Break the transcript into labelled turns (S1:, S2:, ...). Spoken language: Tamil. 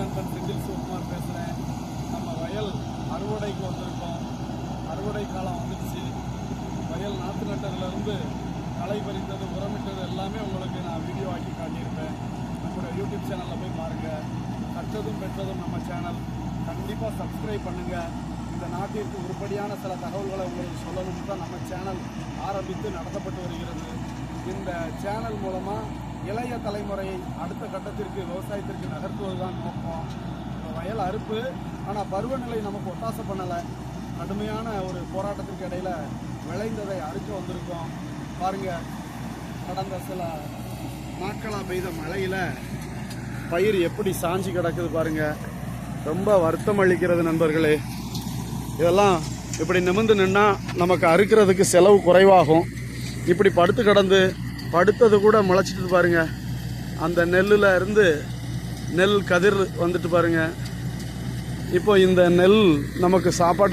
S1: நண்பன் செந்தில் சிவகுமார் பேசுகிறேன் நம்ம வயல் அறுவடைக்கு வந்திருக்கோம். அறுவடை காலம் வந்துடுச்சு. வயல் நாற்று நட்டதுலேருந்து களை பறித்தது உரமிட்டது எல்லாமே உங்களுக்கு நான் வீடியோ ஆக்கி காட்டியிருப்பேன். நம்மளுடைய யூடியூப் சேனலில் போய் பாருங்கள் கற்றதும் பெற்றதும் நம்ம சேனல் கண்டிப்பாக சப்ஸ்கிரைப் பண்ணுங்கள் இந்த நாட்டிற்கு உருப்படியான சில தகவல்களை உங்களுக்கு சொல்லணும்னு தான் நம்ம சேனல் ஆரம்பித்து நடத்தப்பட்டு வருகிறது. இந்த சேனல் மூலமாக இளைய தலைமுறையை அடுத்த கட்டத்திற்கு விவசாயத்திற்கு நகர்த்துவது தான் நோக்கம் வயல் அறுப்பு ஆனால் பருவநிலை நமக்கு ஒத்தாசை பண்ணலை. கடுமையான ஒரு போராட்டத்திற்கு இடையில் விளைந்ததை அறுக்க வந்திருக்கோம். பாருங்கள் கடந்த சில நாட்களாக பெய்த மழையில் பயிர் எப்படி சாஞ்சி கிடக்குது பாருங்கள் ரொம்ப வருத்தம் அளிக்கிறது நண்பர்களே. இதெல்லாம் இப்படி நிமிர்ந்து நின்னா நமக்கு அறுக்கிறதுக்கு செலவு குறைவாகும். இப்படி படுத்து கிடந்து படுத்தது கூட முளைச்சிட்டு பாருங்க. அந்த நெல்லில் இருந்து நெல் கதிர் வந்துட்டு பாருங்க. இப்போ இந்த நெல் நமக்கு சாப்பாட்டு